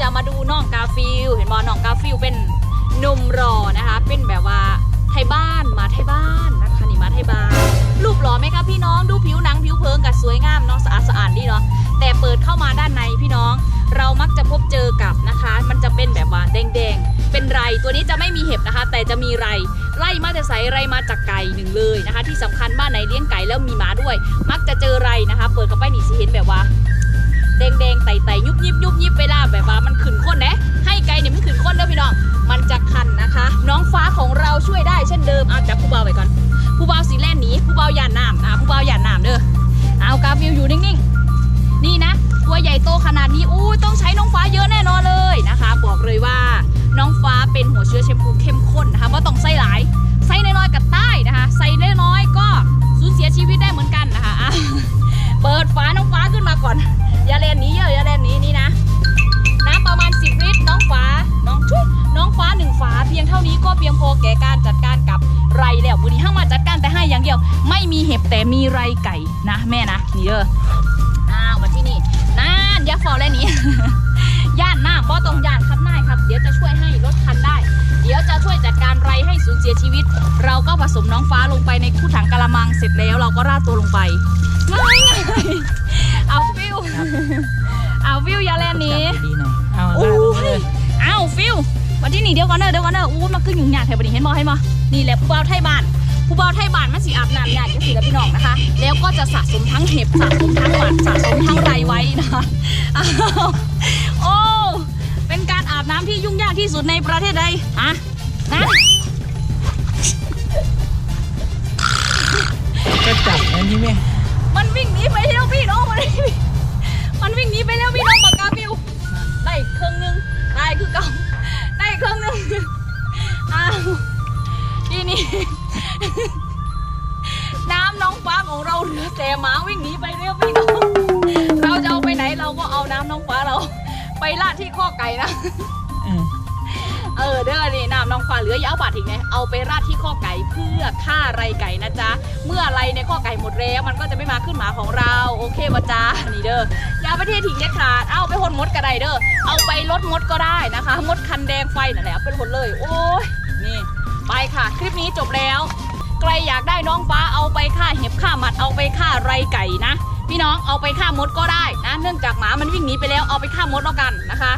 จะมาดูน่องกาฟิลเห็นบอน้องกาฟิลเป็นนุ่มรอนะคะ เป็นแบบว่าไทยบ้านมาไทยบ้านนะคะนี่มาไทยบ้านรูปหล่อไหมคะพี่น้องดูผิวหนังผิวเพิงกับสวยงามเนาะสะอาดสะอาดดีเนาะแต่เปิดเข้ามาด้านในพี่น้อง เรามักจะพบเจอกับนะคะ มันจะเป็นแบบว่าแดงๆเป็นไรตัวนี้จะไม่มีเห็บนะคะ แต่จะมีไรไล่มาแต่ใสไรมาจากไก่หนึ่งเลยนะคะ ที่สำคัญบ้านไหนเลี้ยงไก่แล้วมีหมาด้วย มักจะเจอไรนะคะ เปิดเข้าไปนี่สิเห็นแบบว่า แดงๆไต่ๆยุบยิบยุบยิบเวลาแบบว่ามันขึ้นข้นนะให้ไก่เนี่ยมันขึ้นข้นเด้อพี่น้องมันจะคันนะคะ น้องฟ้าของเราช่วยได้เช่นเดิมเอาจับผู้เบาไว้ก่อนผู้เบาสีแล่นหนีผู้เบาหยาดน้ำนะผู้เบาหยาดน้ำเด้อเอากราฟิวอยู่นิ่งๆ นี่นะตัวใหญ่โตขนาดนี้อู้ต้องใช้น้องฟ้าเยอะแน่นอนเลยนะคะ บอกเลยว่าน้องฟ้าเป็นหัวเชื้อแชมพูเข้มข้นนะคะว่าต้องใส่หลายใส่น้อยๆกับใต้นะคะใส่น้อยๆก็สูญเสียชีวิตได้เหมือนกันนะคะอะเปิดฝาน้องฟ้าขึ้นมาก่อน อย่าเล่นนี้เยอะอย่าเล่นนี้นี่นะ น้ำประมาณ 10 ลิตร น้องฟ้า น้องชุยน้องฟ้าหนึ่งฝาเพียงเท่านี้ก็เพียงพอแก่การจัดการกับไรแล้วบุรีห้างมาจัดการแต่ให้อย่างเดียว ไม่มีเห็บแต่มีไรไก่นะแม่นะนี่เด้ออ้าวมาที่นี่นั่นอยาฟอแล้วนี้ย่านหน้าป้อตรงย่านครับนายครับ เดี๋ยวจะช่วยให้รถคันได้ เดี๋ยวจะช่วยจัดการไรให้สูญเสียชีวิต เราก็ผสมน้องฟ้าลงไปในคู่ถังกะละมังเสร็จแล้ว เราก็ราดตัวลงไปง่าย เอาฟิวอย่าแลนหนี้ดีหน่อยเอาโอ้ลาดลงไปเลยยอ้าวฟิววันที่นี่เดี๋ยวก่อนเนอะเดี๋ยวก่อนเนอะอู้มันขึ้นยุ่งยากแถวบันนี้เห็นบ่เห็นบ่นี่แหละผู้บ่าวไทยบ้านผู้บ่าวไทยบ้านมันสีอาบน้ำยากจะสีกับพี่น้องนะคะ แล้วก็จะสะสมทั้งเห็บสะสมทั้งหวัดสะสมทั้งไรไว้นะคะอ้าวโอ้เป็นการอาบน้ำที่ยุ่งยากที่สุดในประเทศใดฮะนะก็จับอันนี้ไหมมันวิ่งหนีไปแล้วพี่น้องมันวิ่ง มันวิ่งหนีไปแล้วพี่น้องปากกาฟิวได้ครึ่งหนึงได้คือเก่าได้ครึ่งหนึงอ้าวทีนี้น้ำน้องฟ้าของเราเหลือแต่หมาวิ่งหนีไปเร็วพี่น้องเราจะเอาไปไหนเราก็เอาน้ำน้องฟ้าเรา ไปลาดที่ข้อไก่นะเออเออเด้อ น้องฟ้าเหลืออยาเอาบาดทิ้งไงเอาไปราดที่ข้อไก่เพื่อฆ่าไรไก่นะจ๊ะ เมื่อไรในข้อไก่หมดแล้วมันก็จะไม่มาขึ้นหมาของเราโอเคป่ะจ๊ะนี่เด้ออย่าไปเททิ้งเด็ดขาดเอาไปหดมดก็ได้เด้อเอาไปลดมดก็ได้นะคะ มดคันแดงไฟนั่นแหละเอาไปหดเลย โอ้ยนี่ไปค่ะ คลิปนี้จบแล้วใครอยากได้น้องฟ้าเอาไปฆ่าเห็บฆ่าหมัดเอาไปฆ่าไรไก่นะพี่น้องเอาไปฆ่ามดก็ได้นะ เนื่องจากหมามันวิ่งหนีไปแล้วเอาไปฆ่ามดแล้วกันนะคะ